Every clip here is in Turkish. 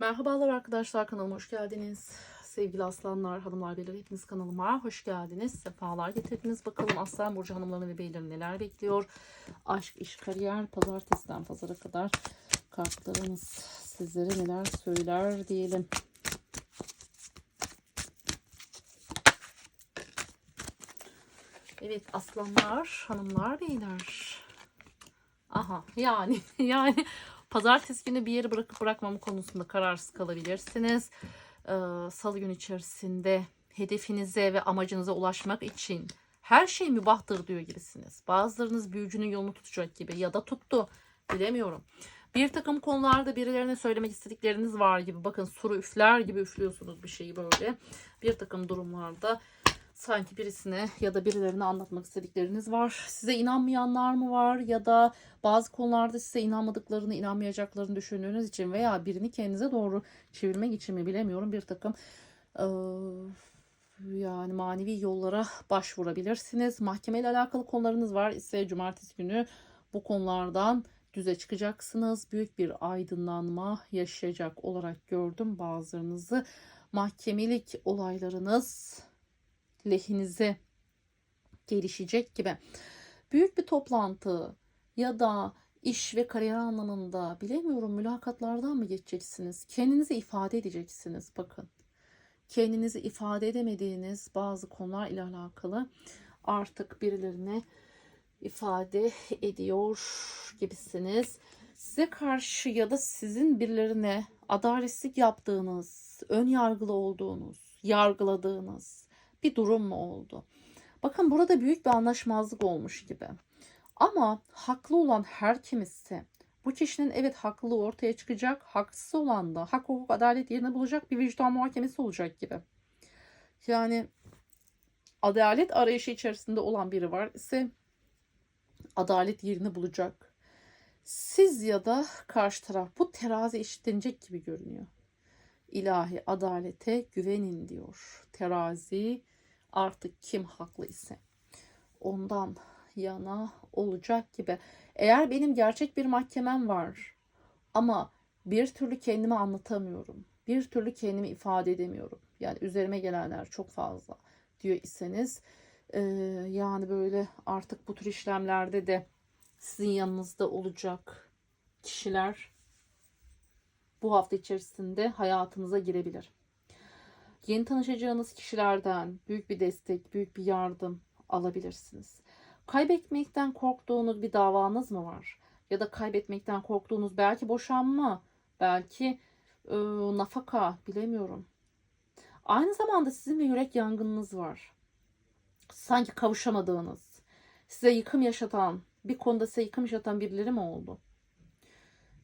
Merhabalar arkadaşlar kanalıma hoş geldiniz. Sevgili aslanlar, hanımlar, beyler hepiniz kanalıma hoş geldiniz. Sefalar getirdiniz. Bakalım Aslan Burcu hanımlarını ve beyleri neler bekliyor. Aşk, iş, kariyer, pazartesiden pazara kadar kartlarımız sizlere neler söyler diyelim. Evet aslanlar, hanımlar, beyler. Aha yani yani pazartesi günü bir yeri bırakıp bırakmama konusunda kararsız kalabilirsiniz. Ee, Salı gün içerisinde hedefinize ve amacınıza ulaşmak için her şey mübahtır diyor gibisiniz. Bazılarınız büyücünün yolunu tutacak gibi ya da tuttu bilemiyorum. Bir takım konularda birilerine söylemek istedikleriniz var gibi. Bakın suru üfler gibi üflüyorsunuz bir şeyi böyle. Bir takım durumlarda sanki birisine ya da birilerine anlatmak istedikleriniz var. Size inanmayanlar mı var ya da bazı konularda size inanmadıklarını, inanmayacaklarını düşündüğünüz için veya birini kendinize doğru çevirmek için mi bilemiyorum bir takım yani manevi yollara başvurabilirsiniz. Mahkemeyle alakalı konularınız var ise cumartesi günü bu konulardan düze çıkacaksınız. Büyük bir aydınlanma yaşayacak olarak gördüm bazılarınızı. Mahkemelik olaylarınız lehinize gelişecek gibi. Büyük bir toplantı ya da iş ve kariyer anlamında bilemiyorum mülakatlardan mı geçeceksiniz? Kendinizi ifade edeceksiniz bakın. Kendinizi ifade edemediğiniz bazı konular ile alakalı artık birilerine ifade ediyor gibisiniz. Size karşı ya da sizin birilerine adaletsizlik yaptığınız, ön yargılı olduğunuz, yargıladığınız bir durum mu oldu? Bakın burada büyük bir anlaşmazlık olmuş gibi. Ama haklı olan her kim ise bu kişinin evet haklılığı ortaya çıkacak, haksız olan da hak hukuk adalet yerine bulacak bir vicdan muhakemesi olacak gibi. Yani adalet arayışı içerisinde olan biri var ise adalet yerini bulacak. Siz ya da karşı taraf bu terazi eşitlenecek gibi görünüyor. İlahi adalete güvenin diyor. Terazi artık kim haklı ise ondan yana olacak gibi. Eğer benim gerçek bir mahkemem var ama bir türlü kendimi anlatamıyorum. Bir türlü kendimi ifade edemiyorum. Yani üzerime gelenler çok fazla diyor iseniz e, yani böyle artık bu tür işlemlerde de sizin yanınızda olacak kişiler bu hafta içerisinde hayatınıza girebilir. Yeni tanışacağınız kişilerden büyük bir destek, büyük bir yardım alabilirsiniz. Kaybetmekten korktuğunuz bir davanız mı var? Ya da kaybetmekten korktuğunuz belki boşanma, belki e, nafaka bilemiyorum. Aynı zamanda sizin bir yürek yangınınız var. Sanki kavuşamadığınız, size yıkım yaşatan, bir konuda size yıkım yaşatan birileri mi oldu?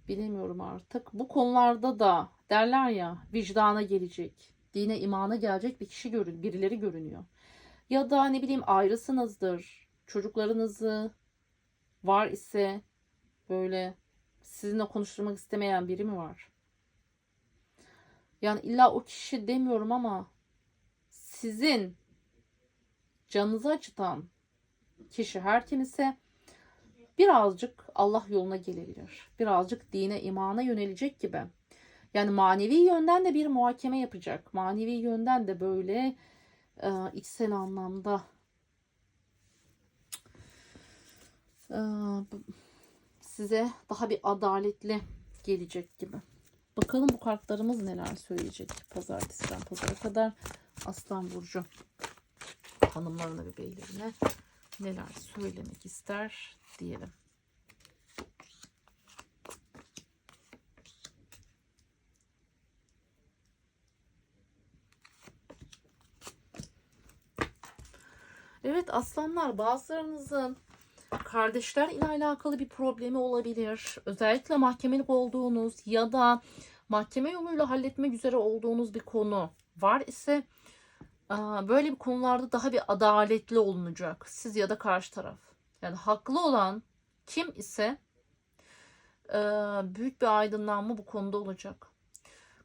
Bilemiyorum artık. Bu konularda da derler ya vicdana gelecek, dine imana gelecek bir kişi görün, birileri görünüyor. Ya da ne bileyim ayrısınızdır. Çocuklarınızı var ise böyle sizinle konuşturmak istemeyen biri mi var? Yani illa o kişi demiyorum ama sizin canınızı acıtan kişi her kim ise birazcık Allah yoluna gelebilir. Birazcık dine, imana yönelecek gibi. Yani manevi yönden de bir muhakeme yapacak. Manevi yönden de böyle e, içsel anlamda e, size daha bir adaletli gelecek gibi. Bakalım bu kartlarımız neler söyleyecek pazartesiden pazara kadar Aslan Burcu hanımlarına ve beylerine neler söylemek ister diyelim. Evet aslanlar bazılarınızın kardeşler ile alakalı bir problemi olabilir. Özellikle mahkemelik olduğunuz ya da mahkeme yoluyla halletmek üzere olduğunuz bir konu var ise böyle bir konularda daha bir adaletli olunacak. Siz ya da karşı taraf. Yani haklı olan kim ise büyük bir aydınlanma bu konuda olacak.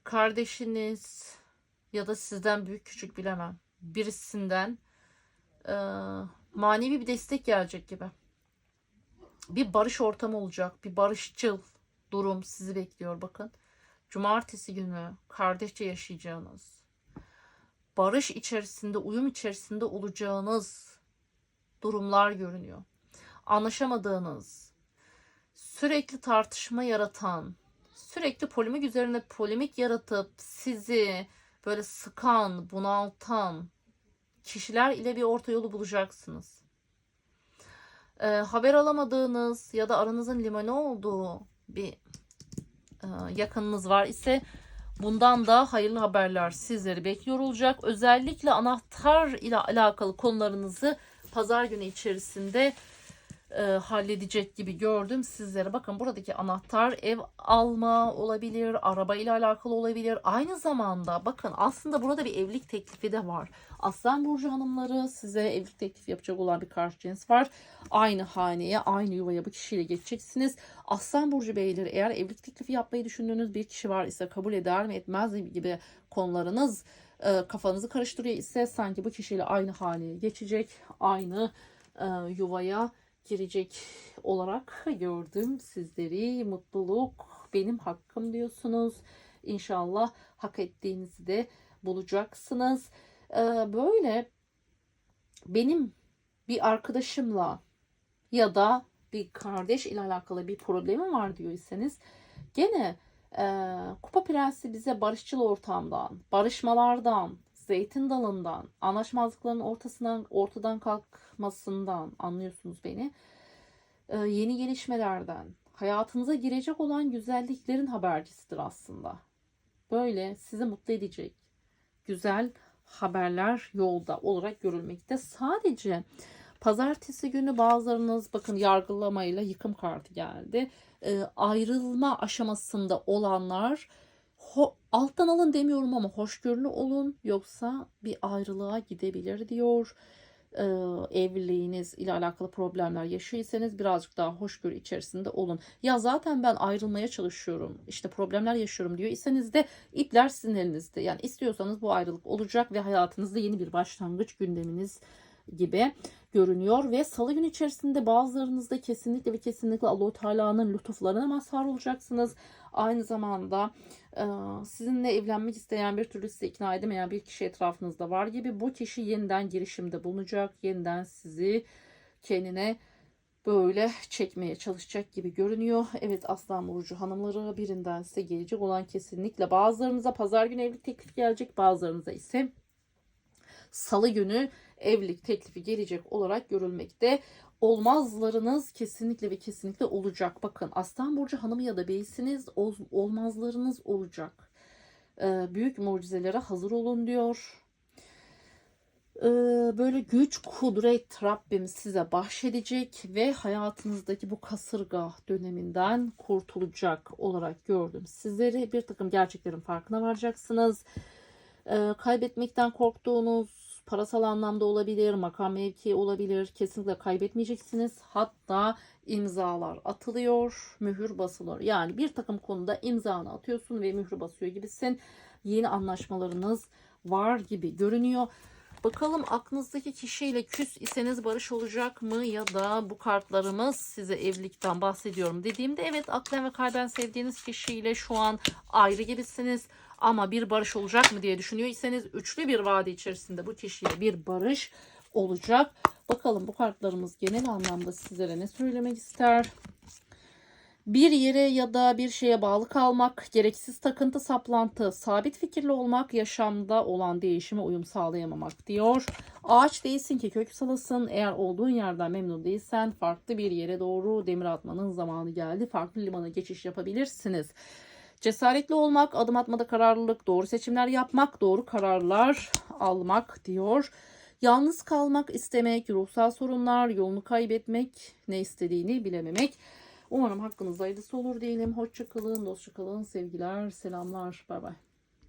Kardeşiniz ya da sizden büyük küçük bilemem. Birisinden manevi bir destek gelecek gibi. Bir barış ortamı olacak. Bir barışçıl durum sizi bekliyor bakın. cumartesi günü kardeşçe yaşayacağınız, barış içerisinde, uyum içerisinde olacağınız durumlar görünüyor. Anlaşamadığınız, sürekli tartışma yaratan, sürekli polemik üzerine polemik yaratıp sizi böyle sıkan, bunaltan kişiler ile bir orta yolu bulacaksınız. Ee, haber alamadığınız ya da aranızın limoni olduğu bir e, yakınınız var ise bundan da hayırlı haberler sizleri bekliyor olacak. Özellikle anahtar ile alakalı konularınızı pazar günü içerisinde e, halledecek gibi gördüm sizlere. Bakın buradaki anahtar ev alma olabilir, araba ile alakalı olabilir. Aynı zamanda bakın aslında burada bir evlilik teklifi de var. Aslan Burcu hanımları size evlilik teklifi yapacak olan bir karşı cins var. Aynı haneye, aynı yuvaya bu kişiyle geçeceksiniz. Aslan Burcu beyleri eğer evlilik teklifi yapmayı düşündüğünüz bir kişi var ise kabul eder mi etmez mi gibi konularınız e, kafanızı karıştırıyor ise sanki bu kişiyle aynı haneye geçecek, aynı e, yuvaya girecek olarak gördüm sizleri. Mutluluk benim hakkım diyorsunuz. İnşallah hak ettiğinizi de bulacaksınız. Ee, böyle benim bir arkadaşımla ya da bir kardeş ile alakalı bir problemim var diyorsanız gene e, Kupa Prensi bize barışçıl ortamdan, barışmalardan, zeytin dalından, anlaşmazlıkların ortasından ortadan kalkmasından anlıyorsunuz beni. Ee, yeni gelişmelerden, hayatınıza girecek olan güzelliklerin habercisidir aslında. Böyle sizi mutlu edecek güzel haberler yolda olarak görülmekte. Sadece pazartesi günü bazılarınız bakın yargılamayla yıkım kartı geldi. Ee, ayrılma aşamasında olanlar ho- alttan alın demiyorum ama hoşgörülü olun yoksa bir ayrılığa gidebilir diyor. Ee, evliliğiniz ile alakalı problemler yaşıyorsanız birazcık daha hoşgörü içerisinde olun. Ya zaten ben ayrılmaya çalışıyorum işte problemler yaşıyorum diyor. İseniz de ipler sizin elinizde. Yani istiyorsanız bu ayrılık olacak ve hayatınızda yeni bir başlangıç gündeminiz gibi görünüyor ve salı günü içerisinde bazılarınızda kesinlikle ve kesinlikle Allah-u Teala'nın lütuflarına mazhar olacaksınız. Aynı zamanda e, sizinle evlenmek isteyen bir türlü sizi ikna edemeyen bir kişi etrafınızda var gibi bu kişi yeniden girişimde bulunacak. Yeniden sizi kendine böyle çekmeye çalışacak gibi görünüyor. Evet Aslan Burcu hanımları birinden size gelecek olan kesinlikle bazılarınıza pazar günü evlilik teklifi gelecek bazılarınıza ise salı günü evlilik teklifi gelecek olarak görülmekte. Olmazlarınız kesinlikle ve kesinlikle olacak. Bakın Aslan Burcu hanımı ya da beysiniz ol- olmazlarınız olacak. Ee, büyük mucizelere hazır olun diyor. Ee, böyle güç, kudret Rabbim size bahşedecek ve hayatınızdaki bu kasırga döneminden kurtulacak olarak gördüm. Sizleri bir takım gerçeklerin farkına varacaksınız. Ee, kaybetmekten korktuğunuz parasal anlamda olabilir, makam mevki olabilir. Kesinlikle kaybetmeyeceksiniz. Hatta imzalar atılıyor, mühür basılıyor. Yani bir takım konuda imzanı atıyorsun ve mührü basıyor gibisin. Yeni anlaşmalarınız var gibi görünüyor. Bakalım aklınızdaki kişiyle küs iseniz barış olacak mı ya da bu kartlarımız size evlilikten bahsediyorum dediğimde evet aklen ve kalben sevdiğiniz kişiyle şu an ayrı gibisiniz ama bir barış olacak mı diye düşünüyorsanız üçlü bir vade içerisinde bu kişiyle bir barış olacak. Bakalım bu kartlarımız genel anlamda sizlere ne söylemek ister? Bir yere ya da bir şeye bağlı kalmak, gereksiz takıntı, saplantı, sabit fikirli olmak, yaşamda olan değişime uyum sağlayamamak diyor. Ağaç değilsin ki kök salasın. Eğer olduğun yerden memnun değilsen farklı bir yere doğru demir atmanın zamanı geldi. Farklı limana geçiş yapabilirsiniz. Cesaretli olmak, adım atmada kararlılık, doğru seçimler yapmak, doğru kararlar almak diyor. Yalnız kalmak istemek, ruhsal sorunlar, yolunu kaybetmek, ne istediğini bilememek. Umarım hakkınızda hayırlısı olur diyelim. Hoşçakalın, dostça kalın, sevgiler, selamlar. Bay bay.